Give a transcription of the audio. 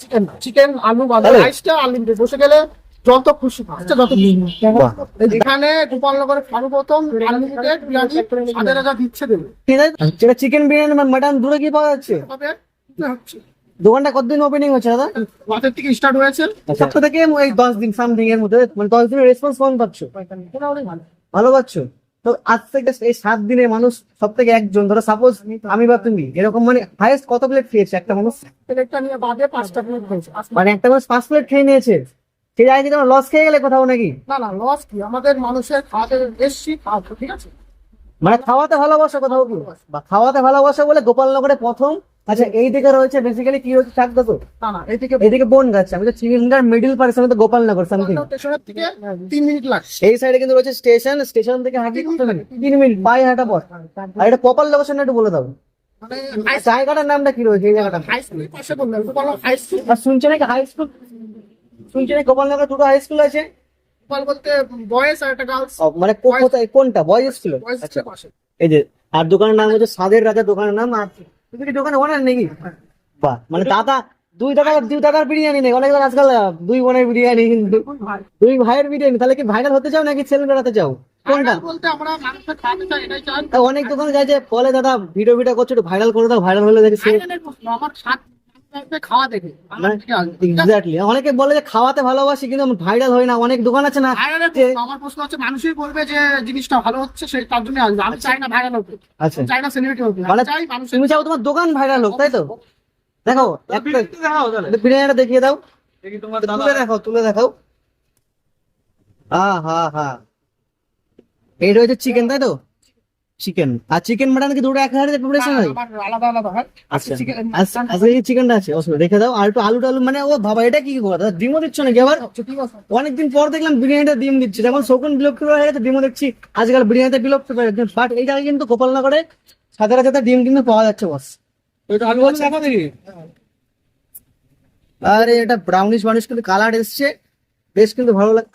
Chicken chicken আলু বাঁধা? রাইসটা আনলিমিটেড বসে গেলে যত খুশি খাচ্ছে যত এখানে গোপালনগরে সর্বপ্রথম আনলিমিটেড বিরিয়ানি হাজার হাজার দিচ্ছে দেবে। ঠিক আছে যেটা চিকেন বিরিয়ানি বা মাটন দূরে কি পাওয়া যাচ্ছে? দোকানটা কতদিন ওপেনিং হচ্ছে দাদা? রাতের থেকে স্টার্ট হয়েছে। সপ্তাহ থেকে এই দশ দিন সামথিং এর মধ্যে মানে দশ দিনের রেসপন্স কেমন পাচ্ছ। ভালো ভালো পাচ্ছ? তো আজ থেকে এই সাত দিনে মানুষ সব থেকে একজন। ধরো সাপোজ আমি বা তুমি এরকম মানে হাইয়েস্ট কত প্লেট খেয়েছে একটা মানুষ? মানে একটা মানুষ পাঁচ প্লেট খেয়ে নিয়েছে। সেই জায়গায় তোমার লস খেয়ে গেলে কোথাও নাকি? না না লস কি? আমাদের মানুষের খাওয়াতে এসছি ঠিক আছে? মানে খাওয়াতে ভালোবাসা কোথাও বা খাওয়াতে ভালোবাসা বলে গোপালনগরে প্রথম আচ্ছা এই দিকে রয়েছে বেসিক্যালি কি না না এদিকে এইদিকে বোন গাছ। আমি তো মিডিল পার্সন তো গোপালনগর সামথিং স্টেশনের থেকে তিন মিনিট লাগছে। এই সাইডে কিন্তু রয়েছে স্টেশন স্টেশন থেকে হাঁটি কত মিনিট তিন মিনিট পায়ে হাঁটা আর এটা প্রপার লোকেশন একটু বলে দাও। মানে জায়গাটার নামটা কি রয়েছে এই জায়গাটা হাই স্কুলের পাশে বললাম হাই স্কুল আর শুনছে নাকি হাই স্কুল শুনছে নাকি গোপালনগর দুটো হাই স্কুল আছে? গোপাল বলতে বয়েস আর একটা গার্লস মানে কোথায়? কোনটা? বয়েজ স্কুল বয়েস আচ্ছা। এই যে আর দোকানের নাম হচ্ছে সাদের রাজা দোকানের নাম আর তুমি কি দোকানে ওনার নাকি? বাহ মানে দাদা দুই দাদা দুই দাদার বিরিয়ানি নেই। অনেক আজকাল দুই বোনের বিরিয়ানি কিন্তু দুই ভাইয়ের বিরিয়ানি। তাহলে কি ভাইরাল হতে চাও নাকি সেল বেড়াতে চাও? কোনটা? অনেক দোকানে যায় যে বলে দাদা ভিডিও ভিডিও করছ একটু ভাইরাল করে দাও ভাইরাল হলে দেখি আমার মানে অনেকে বলে যে খাওয়াতে ভালোবাসি কিন্তু ভাইরাল হয় না অনেক দোকান আছে না Viral এর আমার প্রশ্ন হচ্ছে মানুষই বলবে যে জিনিসটা ভালো হচ্ছে সেই তার জন্য আমি চাই না ভাইরাল হোক। আচ্ছা। চাই না সেলিব্রিটি হোক। মানে চাই মানুষের তুমি চাও তোমার দোকান ভাইরাল হোক তাই তো? দেখো বিরিয়ানিটা দেখিয়ে দাও। তুলে দেখাও তুলে দেখাও। হ্যাঁ হ্যাঁ হ্যাঁ এই রয়েছে চিকেন তাই তো? চিকেন আর চিকেন মাটন কি দুটো এক হাজার প্রিপারেশন হয়? আলাদা আলাদা হয়। আচ্ছা। এই চিকেনটা আছে অসুবিধা রেখে দাও। আর একটু আলু টালু মানে ও বাবা এটা কি কথা? ডিমও দিচ্ছ নাকি আবার? অনেকদিন পর দেখলাম বিরিয়ানিটা ডিম দিচ্ছে। যেমন শকুন বিলুপ্ত হয়ে গেছে ডিমও দেখছি। আজকাল বিরিয়ানিতে বিলুপ্ত হয়ে গেছে। বাট এই জায়গায় কিন্তু গোপালনগরে সাদা সাদা ডিম কিন্তু পাওয়া যাচ্ছে বস আরে এটা ব্রাউনিশ মানুষ কিন্তু কালার এসছে। বেশ কিন্তু ভালো লাগে